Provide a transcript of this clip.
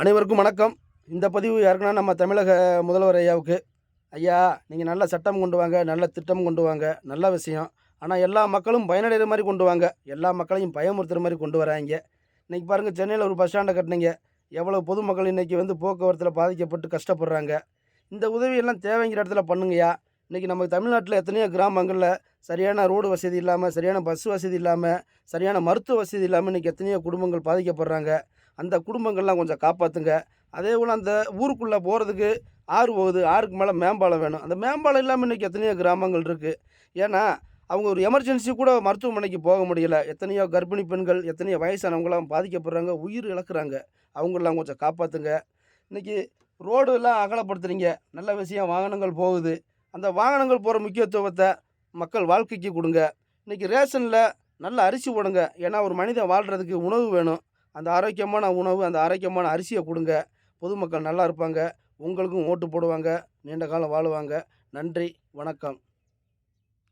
அனைவருக்கும் வணக்கம். இந்த பதிவு யாருக்குன்னா நம்ம தமிழக முதல்வர் ஐயாவுக்கு. ஐயா நீங்கள் நல்ல சட்டம் கொண்டு வாங்க நல்ல திட்டம் கொண்டு வாங்க நல்ல விஷயம். ஆனால் எல்லா மக்களும் பயனடைகிற மாதிரி கொண்டு வாங்க. எல்லா மக்களையும் பயமுறுத்துகிற மாதிரி கொண்டு வராங்க. இன்றைக்கி பாருங்கள் சென்னையில் ஒரு பஸ் ஸ்டாண்டை கட்டினீங்க. எவ்வளோ பொதுமக்கள் இன்றைக்கி வந்து போக்குவரத்தில் பாதிக்கப்பட்டு கஷ்டப்படுறாங்க. இந்த உதவியெல்லாம் தேவைங்கிற இடத்துல பண்ணுங்கய்யா. இன்றைக்கி நம்ம தமிழ்நாட்டில் எத்தனையோ கிராமங்களில் சரியான ரோடு வசதி இல்லாமல் சரியான பஸ் வசதி இல்லாமல் சரியான மருத்துவ வசதி இல்லாமல் இன்றைக்கி எத்தனையோ குடும்பங்கள் பாதிக்கப்படுறாங்க. அந்த குடும்பங்கள்லாம் கொஞ்சம் காப்பாற்றுங்க அதே போல் அந்த ஊருக்குள்ளே போகிறதுக்கு ஆறு போகுது. ஆறுக்கு மேலே மேம்பாலம் வேணும். அந்த மேம்பாலம் இல்லாமல் இன்றைக்கி எத்தனையோ கிராமங்கள் இருக்குது ஏன்னா அவங்க ஒரு எமர்ஜென்சி கூட மருத்துவமனைக்கு போக முடியல. எத்தனையோ கர்ப்பிணி பெண்கள் எத்தனையோ வயசானவங்களாம் பாதிக்கப்படுறாங்க. உயிர் இழக்கிறாங்க. அவங்களெலாம் கொஞ்சம் காப்பாற்றுங்க இன்றைக்கி ரோடு எல்லாம் அகலப்படுத்துகிறீங்க நல்ல விஷயம் வாகனங்கள் போகுது. அந்த வாகனங்கள் போகிற முக்கியத்துவத்தை மக்கள் வாழ்க்கைக்கு கொடுங்க. இன்றைக்கி ரேஷனில் நல்ல அரிசி போடுங்க. ஏன்னா ஒரு மனிதன் வாழ்கிறதுக்கு உணவு வேணும். அந்த ஆரோக்கியமான உணவு அந்த ஆரோக்கியமான அரிசியை கொடுங்க. பொதுமக்கள் நல்லா இருப்பாங்க. உங்களுக்கும் ஓட்டு போடுவாங்க. நீண்ட காலம் வாழுவாங்க. நன்றி. வணக்கம்.